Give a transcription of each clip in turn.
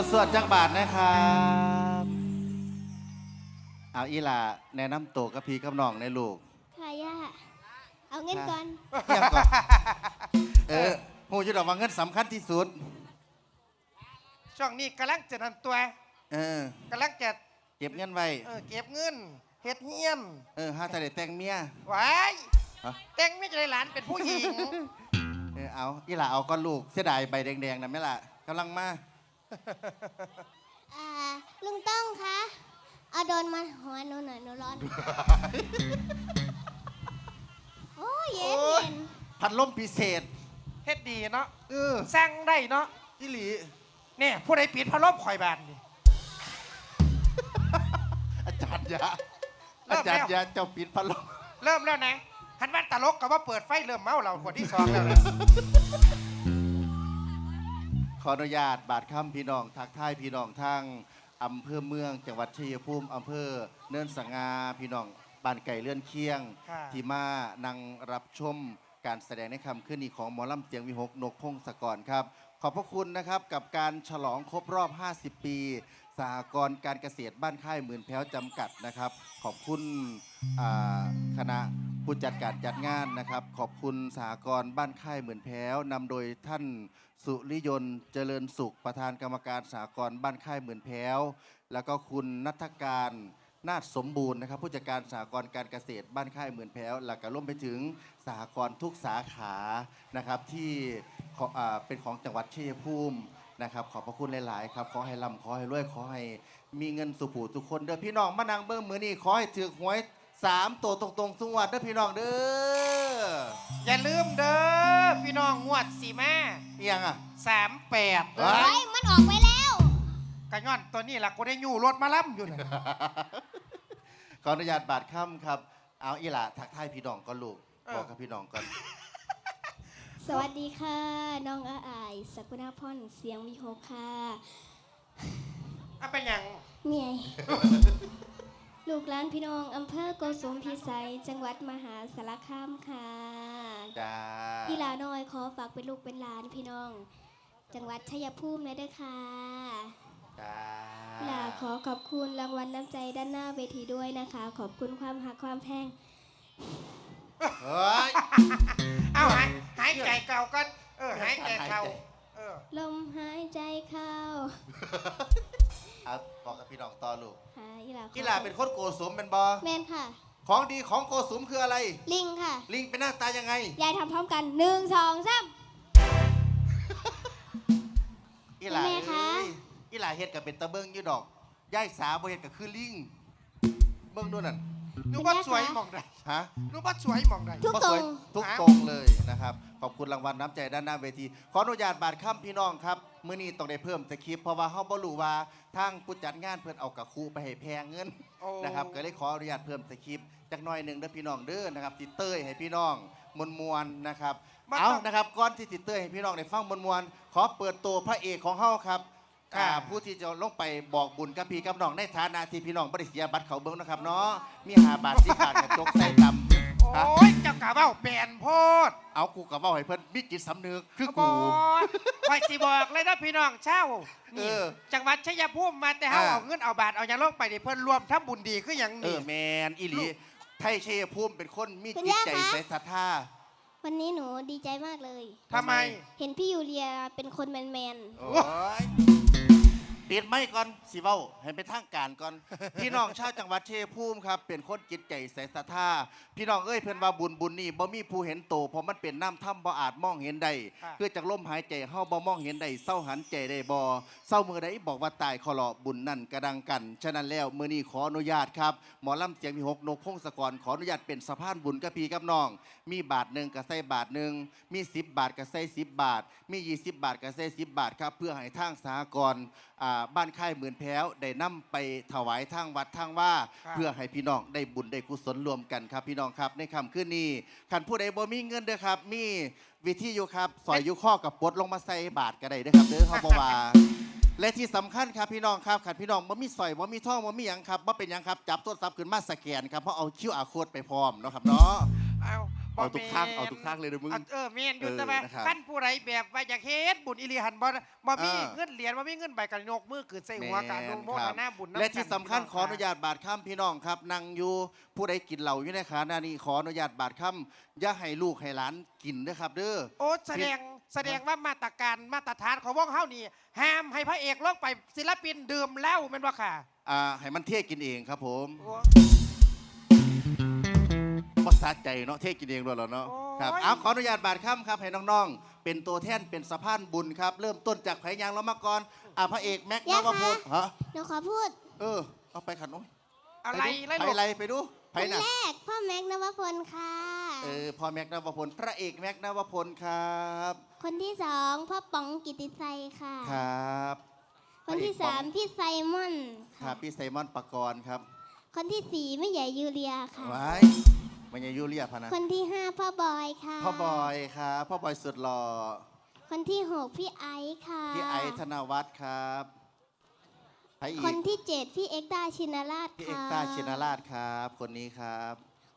นะครับเอาอีหล่าแนะนำตัวกับพี่กับน้องในลูกค่ะย่าเอาเงินก่อนเรียกก่อนเออหูจะดอกว่าเงินสำคัญที่สุด ช่วงนี้กำลังจะนั่นตัวเออกำลังจะเก็บเงินไว้เออเก็บเงินเฮ็ดเฮียนเออห้าทะเลแต่งเมียไว้ฮะแต่งไม่จะได้หลานเป็นผู้หญิงเออเอาอีหล่าเอาก้อนลูกเสียดายใบแดงๆนะแม่ล่ะกำลังมา อ่าลุงต้องคะเอาโดนมาหัวหนูหน่อยหนูร้อน โอ้ยเย็นโอ้ยเย็นพัดลมพิเศษ เฮ็ดดีเนาะเออสร้างได้เนาะอีหลีเนี่ยผู้ใดปิดพัดลมข่อยบานนี่อาจารย์ยะเริ่อามจารย์แล้วยะเจ้าปิดพัดลมเริ่มแล้วนะคันว่าตลกกับว่าเปิดไฟเริ่มเมาเราคนที่สองแล้วนะ ขออนุญาตบาดค่ำพี่น้องทักทายพี่น้องทางอำเภอเมืองจังหวัดชัยภูมิอำเภอเนินสังงาพี่น้องบ้านไก่เลื่อนเคียง ค่ะที่มานั่งรับชมการแสดงในคำขึ้นนี้ของหมอลำเจียงวิหกนกพงศกรครับ ขอบพระคุณนะครับกับการฉลองครบรอบ 50 ปีสหกรณ์การเกษตรบ้านค่ายหมื่นแพ้วจำกัดนะครับ ขอบคุณอ่าคณะ ผู้จัดการจัดงานนะครับ ขอบคุณสหกรณ์บ้านค่ายเหมื่นแพ้วนำโดยท่านสุริยนต์เจริญสุขประธานกรรมการสหกรณ์บ้านค่ายเหมื่นแพ้ว แล้วก็คุณนัทการนาฏสมบูรณ์นะครับ ผู้จัดการสหกรณ์การเกษตรบ้านค่ายเหมื่นแพ้วแล้วก็ร่วมไปถึงสหกรณ์ทุกสาขานะครับที่ขออ่าเป็นของจังหวัดชัยภูมินะครับ ขอบพระคุณหลาย ๆ ครับ ขอให้ร่ำขอให้รวยขอให้มีเงินสุขูทุกคนเด้อพี่น้องมานังเบิ้งมือนี่ขอให้ถือหวย สามตัวตรงๆสุงวัดเด้อพี่น้องเด้ออย่าลืมเด้อพี่น้องงวดสีแม่เอียงอะ สามแปดเฮ้ยเฮ้ยมันออกไปแล้วกระย้อนตัวนี้ล่ะกูได้อยู่รถมาล่ำอยู่น่ะขออนุญาตบาดค่ำครับ เอาอีหล่ะทักทายพี่น้องก่อนลูกบอกกับพี่น้องก่อน สวัสดีค่ะ น้องอาอายสกุณาพรเสียงวิโหกค่ะเอาเป็นหยังเมีย ลูกหลานพี่น้องอำเภอโกสุมพิสัย จังหวัดมหาสารคามค่ะจ้าพี่ลาน้อยขอฝากเป็นลูกเป็นหลานพี่น้อง จังหวัดชัยภูมิเลยเด้อค่ะจ้าพี่ลาขอขอบคุณรางวัลน้ำใจด้านหน้าเวทีด้วยนะคะ ขอบคุณความหักความแพงเฮ้ยเอาหายหายใจเก่ากันเออหายใจเก่าหายใจเออลมหายใจเข้า เอาบอกกับพี่น้องต่อลูกค่ะอีหลาขอกีฬาเป็นคนโกสุมเป็นบอแมนค่ะ ของดีของโกสุมคืออะไร ลิงค่ะ ลิงเป็นหน้าตายังไง ยายทำพร้อมกันหนึ่งสองสาม อีหลาแม่คะ เอ้ยอีหลาเฮ็ดกับเป็นตะเบิงอยู่ดอกย่ายสาบ่เฮ็ดกับคือลิงเบิ่งดูนั่นนึกว่าสวยหมองใดฮะนึกว่าสวยหมองใด ทุกบ่ตสรวยงทุกฮะตรงเลยนะครับ ขอบคุณรางวัลน้ำใจด้านหน้าเวที ขออนุญาตบาดค่ำพี่น้องครับ มื้อนี้ต้องได้เพิ่มสคริปต์เพราะว่าเฮาบ่รู้ว่าทางผู้จัดงานเพิ่นเอากับครูไปให้แพงเงินโอ้ นะครับก็เลยขออนุญาตเพิ่มสคริปต์จักหน่อยหนึ่งเด้อพี่น้องเด้อนะครับติดเต้ยให้พี่น้องมวลมวลๆนะครับมาเอาต้องนะครับก่อนที่ติดเต้ยให้พี่น้องได้ฟังมวลมวลๆขอเปิดตัวพระเอกของเฮาครับค่ะอ่าผู้ที่จะลงไปบอกบุญกับพี่กับน้องในฐานะที่พี่น้องบริเสียบัตรเขาเบิ้งนะครับเนาะมีหาบาทสิบาทกระจกใส่ดำ ฮะ โอ้ยเจ้ากะเบ้าแปลนโพดเอากูกับว่าให้เพิ่นมีจิตสำนึกคือบ่กู คอยสิบอกเลยนะพี่น้องเช่านี่เออจังหวัดชัยภูมิมาแต่เฮาอ่า เอาเงินเอาบาทเอาหยังลงไปนี่เพิ่นรวมทำบุญดีคือหยังเอนี่อแมนอีหลีลูกไทยเชยภูมิเป็นคนมีคุณจิตย่าใจคะใส่ศรัทธา วันนี้หนูดีใจมากเลย ทำไม เห็นพี่ยูเลียเป็นคนแมนโอ้ย ปิดไม่ก่อนสิเว้าให้เป็นทางการก่อน พี่น้องชาวจังหวัดเชยภูมิครับ เป็นคนจิตใจใส่ศรัทธาพี่น้องเอ้ยเพิ่นว่าบุญบุญนี่บ่มีผู้เห็นโตเพราะมันเป็นน้ำถ้ำบ่อาจมองเห็นได้ค่ะคือจากลมหายใจเฮาบ่มองเห็นได้เศร้าหันใจได้บ่เศร้ามือใดบอกว่าตายขอรอบุญนั่นกระดังกัน ฉะนั้นแล้วมื้อนี้ขออนุญาตครับหมอลำเสียงมีหกนกพงศกรขออนุญาตเป็นสะพานบุญกับพี่กับน้อง มีบาทหนึ่งก็ใส่บาทหนึ่งมี10บาทก็ใส่10บาท มี20บาทก็ใส่10บาทครับเพื่อให้ทางสหกรณ์อ่าบ้านค่ายหมื่นแพ้วได้นำไปถวายทางวัดทางว่าครับเพื่อให้พี่น้องได้บุญได้กุศลรวมกันครับ พี่น้องครับในค่ำคืนนี้คันผู้ใดบ่มีเงินเด้อครับ มีวิธีอยู่ครับสอยอยู่ข้อกับปลดลงมาใส่บาทก็ได้เด้อครับเด้อเขาบอกว่าและที่สำคัญครับพี่น้องครับขันพี่น้องว่ามีสอยว่ามีท่องว่ามีหยังครับว่าเป็นหยังครับ จับโทรศัพท์ขึ้นมาสแกนครับเพราะเอาคิวอาโค้ดไปพร้อมเนาะครับเนาะ เอาเอาทุกข้างบ่แม่นเอาทุกข้างเลยนะมึงอะเออเมนอยู่เออแต่ว่านะครับขั้นผู้ใดแบบว่าอยากเฮ็ดบุญอิริหันบ่บ่มีเออเงินเหรียญบ่มีเงินใบกันยกมือขึ้นใส่หัวกันดูโมทนาบุญนำและที่สำคัญพี่ขออนุญาตบาดค่ำพี่น้องครับนั่งอยู่ผู้ใดกินเหล้าอยู่ในขาหน้านี้ขออนุญาตบาดค่ำอย่าให้ลูกให้หลานกินนะครับเด้อโอ้แสดงแสดงว่ามาตรการมาตรฐานของวงเฮานี่ห้ามให้พระเอกลงไปศิลปินดื่มเหล้าแม่นบ่ค่ะอ่าให้มันเทกินเองครับผม โอ้ภาษาใจเนาะเทกินเองด้วยเหรอเนาะครับเอาขออนุญาตบาดค่ำครับให้น้องๆ เป็นตัวแทนเป็นสะพานบุญครับ เริ่มต้นจากไผยางเรามาก่อนอ่าพระเอกแม็กซ์นวพลคะฮะหนูขอพูด เออ เอาไปขันโอ้ยอะไรไปไรดูลูไปกไรไปดูไปคนน่ะแรกพ่อแม็กซ์นวพลค่ะเออพ่อแม็กซ์นวพลพระเอกแม็กซ์นวพลครับ คนที่สองพ่อป๋องกิติไซค่ะครับ คนที่สามพี่ไซมอนครัค่ะบพี่ไซมอนปากรครับคนที่สี่แม่ใหญ่ยูเลียค่ะ ไว้มันยังยูเรียพะนะคนที่ห้าพ่อบอยค่ะ พ่อบอยครับพ่อบอยสุดหล่อคนที่หกพี่ไอซ์ค่ะ พี่ไอซ์ธนวัฒน์ครับใครอีคนกที่เจ็ดพี่เอ็กตาชินราชพี่เอกค่ะตาชินราชครับ คนนี้ครับ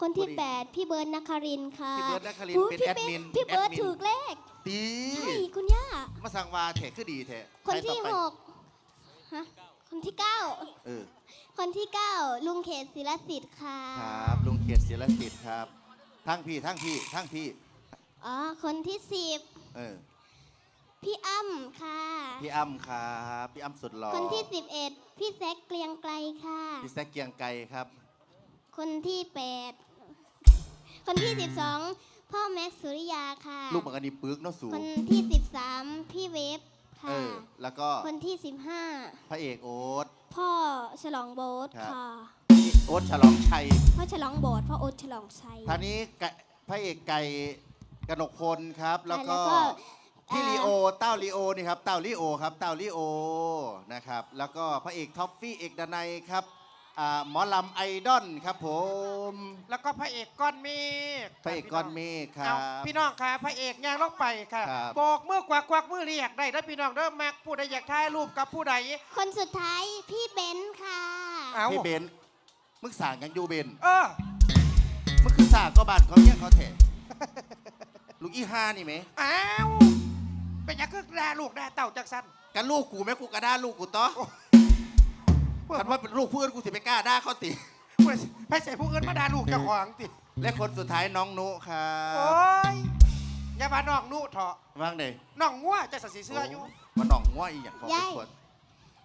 คนที่คนที่แปดพี่เบิร์ดนครินทร์ค่ะพี่เบิร์ดนครินทร์อุ๊ยเป็นพี่แอดมินพี่เบิร์ดแอดมินถูกเลขตีใช่คุณย่ามาสั่งวาแถคือดีแถคนใรต่อที่ไปหกฮะ คนที่เก้าเออคนที่เก้าลุงเขตศิลสิทธิ์ค่ะครับลุงเกียรติศิลสิทธิ์ครับทั้งพี่ทั้งพี่ทั้งพี่อ๋อคนที่สิบเออพี่อ้ำค่ะ พี่อ้ำครับพี่อ้ำสุดหล่อคนที่สิบเอ็ดพี่แซกเกลียงไกลค่ะ พี่แซกเกียงไกรครับ คนที่แปดคนที่สิบสองพ่อแม็กซ์สุริยาค่ะ ลูกบังกะนีปึกเนาะสูคงนที่สิบสามพี่เวฟ เอค่ะอแล้วก็คนที่สิบห้าพระเอกโอ๊ตพ่อฉลองโบสครับค่ะ โอ๊ตฉลองชัยพ่อฉลองโบสพ่อโอ๊ตฉลองชัยท่านี้กะพระเอกไก่กนกพลครับ แล้วก็แล้วก็พี่เอ่อลีโอเต้าลีโอนี่ครับเต้าลีโอครับเต้าลีโอนะครับแล้วก็พระเอกท็อฟฟี่เอกดนัยครับ อ่าหมอลำไอดอลครับผมแล้วก็พระเอกก้อนเมฆพระเอกก้อนเมฆครัเอาบ พี่น้องค่ะพระเอกย่างลงไปค่ะครับ โบกมือกวักกวักมือเรียกได้ถ้าพี่น้องเริ่มมักผู้ใดอยากถ่ายรูปกับผู้ใดคนสุดท้ายพี่เบนซ์ค่ะ เอาพี่เบนซ์มึงสั่งยังอยู่เบนเออมึงคือสากก็บานเขาเนี่ยเขาแถลูกอีห้านี่ไหมอ้าวเป็นหยังคือด่าลูกด่าเต่าจากสันกันลูกกูไหมกูกระด้าลูกกูต่อ คันว่าเป็นลูกเพื่อนกูสิไปกล้าด่าเขาติผู้ใดให้ใส่ผู้อื่นมาด่าลูกเจ้าของติ และคนสุดท้ายน้องนุครัโอ้บยอย่ามาน้องนุเถอะว่างเลยน้องงัวจะใส่เสื้ออยู่มาหน่องง่วอีหยังของยายเป็นคน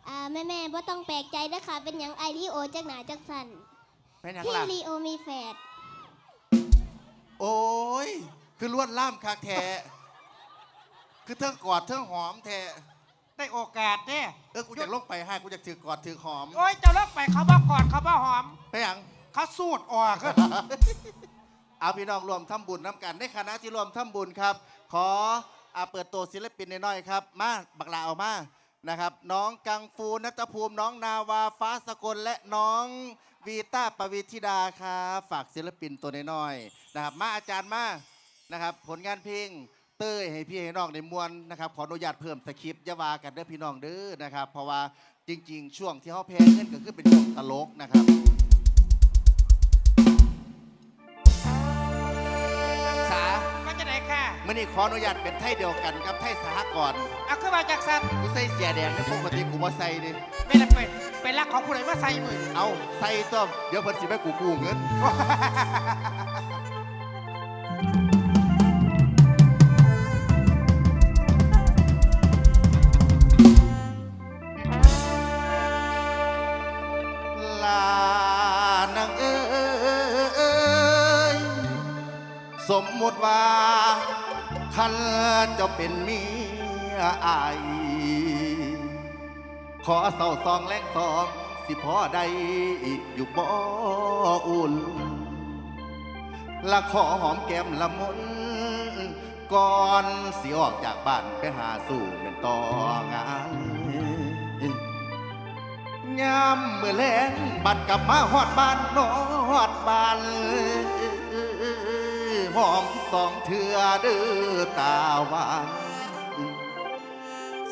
อ่าแม่แม่ๆบ่ต้องแปลกใจนะคะเป็นอย่างไอรีโอจากหนาจากสันแม่นหยังพี่ล่ะลีโอมีแฝดโอ้ย คือล้วนล่ามคักแท้คือเทิงกอดเทิงหอมแท้ ได้โอกาสเนี่ยเออกูอยากลงไปให้กูอยากถือกอดถือหอมโอ้ยเจ้าเลิกไปเขาบอกก่อนเขาบอกหอม ไปหยัง เขาสูดออกเอาพี่น้องรวมทำบุญน้ำกันในคณะที่รวมทำบุญครับ ขออาเปิดตัวศิลปินน้อยๆครับ มาบักลาเอามานะครับ น้องกังฟูนัตภูมิ น้องนาวาฟ้าสกลและน้องวีต้าปวิธิดาครับฝากศิลปินตัวน้อยๆนะครับ มาอาจารย์มานะครับ ผลงานเพลง เต้ยให้พี่ให้น้องในมวลนะครับขออนุญาตเพิ่มสคริปต์อยาวากันเด้อพี่น้องเด้อนะครับ เพราะว่าจริง ๆ ช่วงที่เขาแพ้เงินก็คือเป็นช่วงตลกนะครับสามาจากไหนค่ะมื่อนี้ขออนุญาตเป็นไทยเดียวกันกับไทยสหกรณ์เอาขึ้นมาจากสันกูใส่เสียแดงในปกติกูบ่ใส่ดิไม่ละเป็นเป็นรักของผู้ใดมาใส่มือเอาใส่ตัวเดี๋ยวเพิ่นสิไปกูกู้เงิน มมติว่าคันจะเป็นเมียอายขอเศร้าซองแรงซองสิพอได้อยู่บ่อุ่นละขอหอมแก้มละมุนก่อนสิออกจากบ้านไปหาสู่เป็นต่องานยามเมื่อแลงบัดกลับมาหอดบ้านนหอดบ้าน หอมสองเถื่อดื้อตาหวาน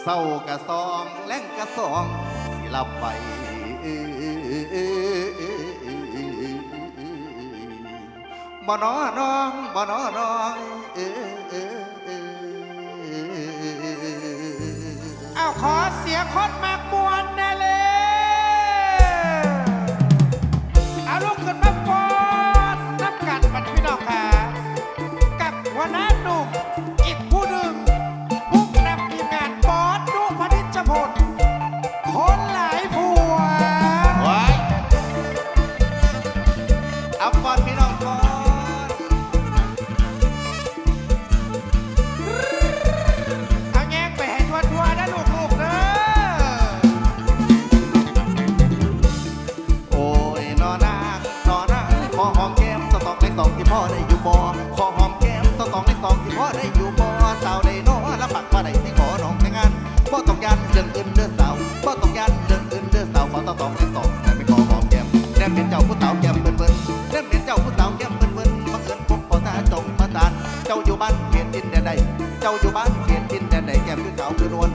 เศร้ากะซองแล้งกะซองสิลับไปบ่นอน้องบ่นอน้องเอาขอเสียคนมากบุ เจ้าอยู่บ้านเกียรตินแดนไหนแก้มคือขาวคือนวล